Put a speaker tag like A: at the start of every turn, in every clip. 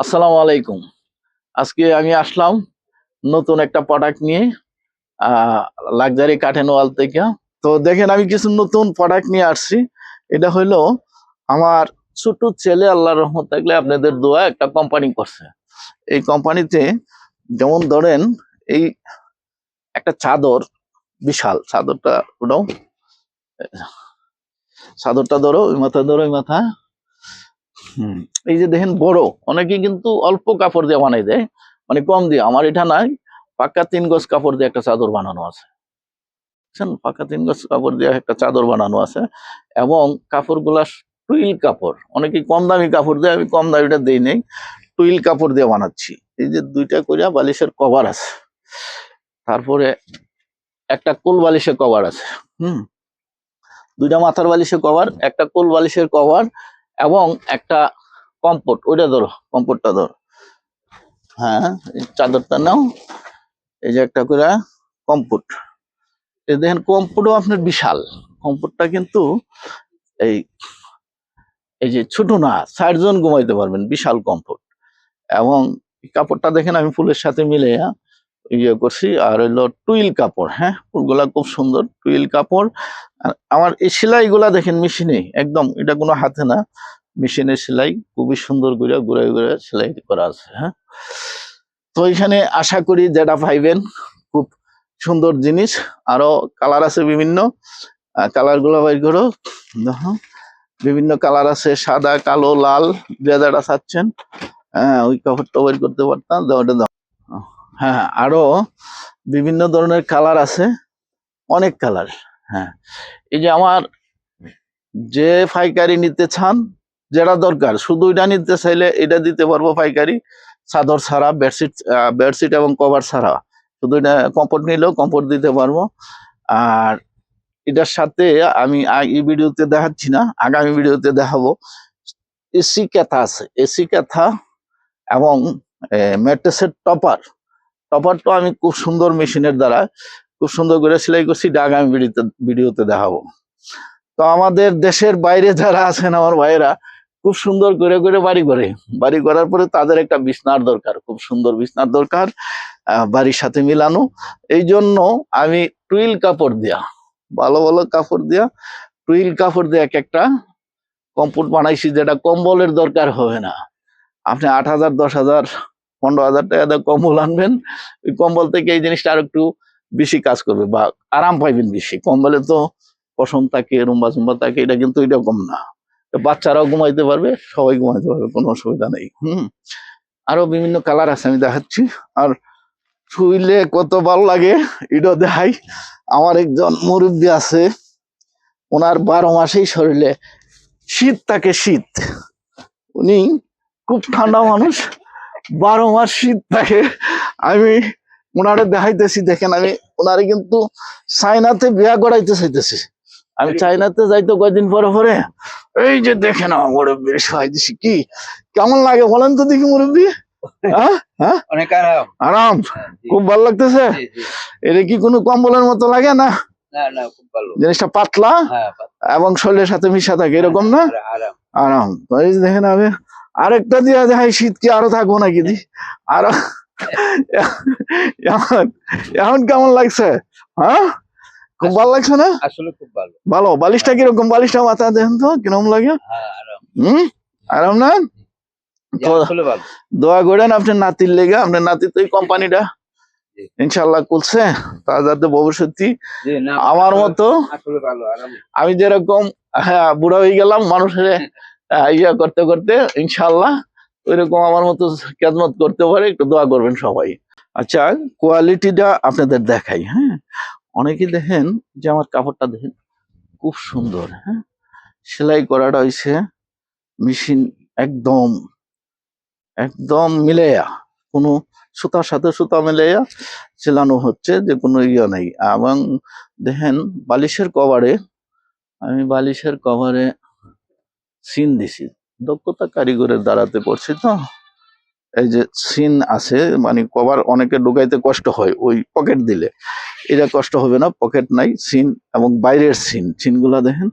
A: আসসালামু আলাইকুম। আজকে আমি আসলাম নতুন একটা প্রোডাক্ট নিয়ে লাক্সারি কাঠেন ওয়াল থেকে। তো দেখেন আমি কিছু নতুন প্রোডাক্ট নিয়ে আসছি। এটা হলো আমার ছোট ছেলে, আল্লাহর রহমত থাকলে আপনাদের দোয়া একটা কোম্পানি করছে। এই কোম্পানিতে যেমন ধরেন এই একটা চাদর বিশাল, চাদরটা ওটাও চাদরটা ধরো, ওই মাথা ধরো, ওই মাথা এই যে দেখেন বড় অনেকে কিন্তু অল্প কাপড় দিয়ে বানাই দেয় মানে কম দিয়ে। আমার এটা নাই পাক্কা তিন গজ কাপড় দিয়ে একটা চাদর বানানো আছে। পাক্কা তিন গজ কাপড় দিয়ে একটা চাদর বানানো আছে এবং কাপড় কাপড়গুলা টুইল কাপড়। অনেকে কম দামি কাপড় দিয়ে, আমি কম দামিটা দিই নেই, টুইল কাপড় দিয়ে বানাচ্ছি। এই যে দুইটা করিয়া বালিশের কভার আছে। তারপরে একটা কোল বালিশের কভার আছে। হুম। দুইটা মাথার বালিশের কভার, একটা কোল বালিশের কভার এবং একটা কম্পোট ওইটা ধরো কম্পোটটা ধরো। হ্যাঁ চাদরটা নাও এই যে একটা করে কম্পোট এই দেখেন কম্পোটও আপনার বিশাল। কম্পোটটা কিন্তু এই এই যে ছোট না ষাটজন ঘুমাইতে পারবেন বিশাল কম্পোট এবং কাপড়টা দেখেন আমি ফুলের সাথে মিলে হ্যাঁ, ইয়ে করছি, আর হইল টুইল কাপড় হ্যাঁ? ফুলগুলা খুব সুন্দর, টুইল কাপড়। আমার এই সেলাইগুলা দেখেন মেশিনে, একদম, এটা কোনো হাতে না। মেশিনের সেলাই, খুবই সুন্দর করে ঘুরে ঘুরে সেলাই করা আছে হ্যাঁ? তো এখানে আশা করি যেটা পাইবেন, খুব সুন্দর জিনিস। আরও কালার আছে বিভিন্ন। কালারগুলো বাইর করো। বিভিন্ন কালার আছে, সাদা, কালো, লাল, যে যেটা চাচ্ছেন। হ্যাঁ ওই কাপড়টা বের করতে পারতাম ওটা হ্যাঁ আরও বিভিন্ন ধরনের কালার আছে, অনেক কালার হ্যাঁ। এই যে আমার যে পাইকারি নিতে চান, যেটা দরকার, শুধু এটা নিতে চাইলে এটা দিতে পারব পাইকারি, চাদর ছাড়া বেডশিট বেডশিট এবং কভার ছাড়া। শুধু এটা কম্পোর্ট নিলেও কম্পোর্ট দিতে পারব। আর এটার সাথে আমি এই ভিডিওতে দেখাচ্ছি না, আগামী ভিডিওতে দেখাবো। এসি ক্যাথা আছে, এসি ক্যাথা এবং ম্যাট্রেসের টপার টপারটা আমি খুব সুন্দর মেশিনের দ্বারা খুব সুন্দর করে সেলাই করছি এটা আগামী ভিডিওতে দেখাবো। তো আমাদের দেশের বাইরে যারা আছেন আমার ভাইয়েরা, খুব সুন্দর করে করে বাড়ি করে বাড়ি করার পরে তাদের একটা বিছনার দরকার, খুব সুন্দর বিছনার দরকার বাড়ির সাথে মিলানো। এই জন্য আমি টুইল কাপড় দিয়া, ভালো ভালো কাপড় দিয়া, টুইল কাপড় দিয়ে এক একটা কম্পোর্ট বানাইছি যেটা কম্বলের দরকার হবে না। আপনি আট হাজার, দশ হাজার পনেরো হাজার টাকা দিয়ে কম্বল আনবেন। ওই কম্বল থেকে এই জিনিসটা আর একটু বেশি কাজ করবে বা আরাম পাইবেন বেশি। কম্বলে তো পশম থাকে, রুম্বা চুম্বা থাকে, এটা কিন্তু এরকম না। বাচ্চারাও ঘুমাইতে পারবে, সবাই ঘুমাইতে পারবে, কোনো অসুবিধা নেই। হুম। আরও বিভিন্ন কালার আছে, আমি দেখাচ্ছি। আর শুইলে কত ভালো লাগে এটা দেখাই। আমার একজন মুরব্বী আছে, ওনার বারো মাসেই শরীরে শীত থাকে, শীত। উনি খুব ঠান্ডা মানুষ বারো মাস শীত থাকে। আমি ওনারে দেখাইতেছি দেখেন আমি ওনারে কিন্তু চাইনাতে বিয়া করাইতে চাইতেছি। আমি চাইনাতে যাইতো কয়দিন পরে পরে এই যে দেখেন আমার মুরব্বীর সহায় দিছি। কি কেমন লাগে বলেন তো দেখি মুরব্বী? হ্যাঁ?
B: অনেক আরাম।
A: আরাম? খুব ভালো লাগতেছে। এটা কি কোনো কম্বলের মতো লাগে না? জিনিসটা পাতলা
B: হ্যাঁ
A: এবং শরীরের সাথে মিশা থাকে এরকম না?
B: আরাম।
A: আরাম। এই দেখেন আমি আরেকটা দিয়া দেখাই শীত কি আরও থাকব নাকি দি? আরও এখন এখন কেমন লাগছে? হ্যাঁ? খুব ভালো লাগছে না?
B: আসলে খুব ভালো।
A: ভালো বালিশটা কীরকম? বালিশটা মাথা দেখেন তো কীরকম লাগে?
B: হম? আরাম
A: হুম না দোয়া করেন আপনার নাতির লেগে আপনার নাতি তো কোম্পানিটা। ইনশাল্লাহ করছে তা যাতে ভবিষ্যৎ
B: জি
A: আমার মতো
B: আরাম।
A: আমি যেরকম হ্যাঁ বুড়া হয়ে গেলাম মানুষের ইয়া করতে করতে ইনশাল্লাহ ওইরকম আমার মতো খেদমত করতে পারে, একটু দোয়া করবেন সবাই। আচ্ছা কোয়ালিটিটা আপনাদের দেখাই হ্যাঁ? অনেকে দেখেন যে আমার কাপড়টা দেখেন খুব সুন্দর হ্যাঁ? সেলাই করাটা হয়েছে মেশিন একদম একদম মিলেয়া কোনো সুতার সাথে সুতা মিলাইয়া সেলানো হচ্ছে, যে কোনো ইয়ে নেই। এবং দেখেন বালিশের কভারে, আমি বালিশের কভারে সিন দিছি। দক্ষতা কারিগরের দ্বারাতে করছি তো। এই যে সিন আছে মানে কভার অনেকে ঢুকাইতে কষ্ট হয়, ওই পকেট দিলে। এটা কষ্ট হবে না, পকেট নাই, সিন এবং বাইরের সিন। সিনগুলা দেখেন,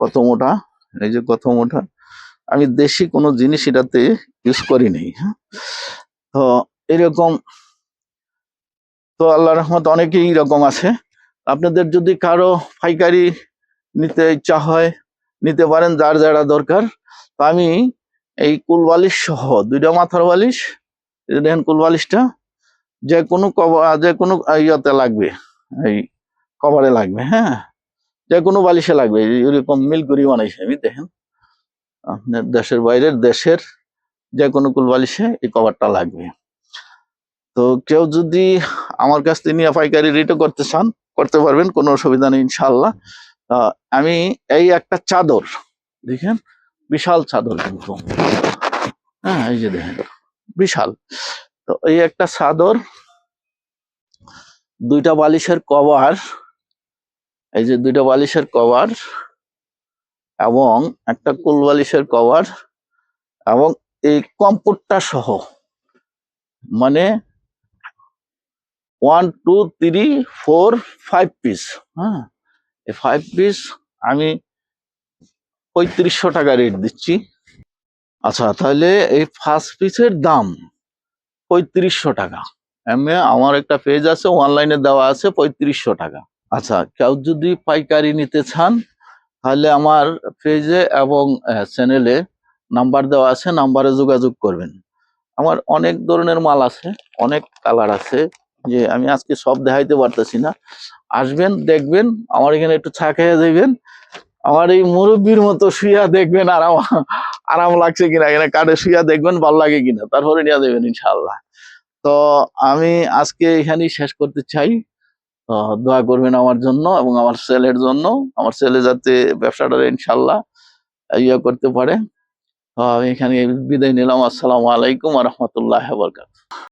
A: কত মোটা, এই যে কত মোটা। আমি দেশি কোনো জিনিস এটাতে ইউজ করি নাই হ্যাঁ তো এরকম, তো আল্লাহ রহমত অনেকেই এরকম আছে। আপনাদের যদি কারও পাইকারি নিতে ইচ্ছা হয় নিতে পারেন যার যারা দরকার। তো আমি এই কুল বালিশ সহ দুইটা মাথার বালিশ দেখেন কুল বালিশটা যে কোনো যে কোনো ইয়েতে লাগবে, এই কভারে লাগবে হ্যাঁ? যে কোনো বালিশে লাগবে, এই এরকম মিল করি বানাইছে আমি দেখেন। আপনার দেশের বাইরের, দেশের যে কোনো কুল বালিশে এই কভারটা লাগবে। তো কেউ যদি আমার কাছ থেকে নিয়ে পাইকারি রেটও করতে চান, করতে পারবেন, কোনো অসুবিধা নেই ইনশাল্লাহ আমি এই একটা চাদর, দেখেন? বিশাল চাদর কিন্তু। হ্যাঁ এই যে দেখেন, বিশাল। তো এই একটা চাদর, দুইটা বালিশের কভার, এই যে দুইটা বালিশের কভার এবং একটা কুল বালিশের কভার এবং এই কম্পুটটা সহ মানে one two three four five piece হ্যাঁ? ফাইভ পিস আমি পঁয়ত্রিশশো টাকা রেট দিচ্ছি। আচ্ছা তাহলে এই ফার্স্ট পিসের দাম পঁয়ত্রিশশো টাকা। এমনি আমার একটা পেজ আছে অনলাইনে দেওয়া আছে পঁয়ত্রিশশো টাকা। আচ্ছা কেউ যদি পাইকারি নিতে চান, তাহলে আমার পেজে এবং চ্যানেলে নাম্বার দেওয়া আছে নাম্বারে যোগাযোগ করবেন। আমার অনেক ধরনের মাল আছে, অনেক কালার আছে, যে আমি আজকে সব দেখাইতে পারতেছি না। আসবেন, দেখবেন, আমার এখানে একটু চা খেয়ে যাইবেন। আমার এই মুরব্বীর মতো শুয়া দেখবেন আরাম আরাম লাগছে কিনা, এখানে কাঠে শুয়া দেখবেন ভালো লাগে কিনা, তারপরে নিয়ে যাবেন ইনশাল্লাহ তো আমি আজকে এখানেই শেষ করতে চাই। তো দোয়া করবেন আমার জন্য এবং আমার ছেলের জন্য, আমার ছেলে যাতে ব্যবসাটা ইনশাল্লাহ ইয়ে করতে পারে। আমি এখানে বিদায় নিলাম। আসসালামু আলাইকুম রহমতুল্লাহ বরকাত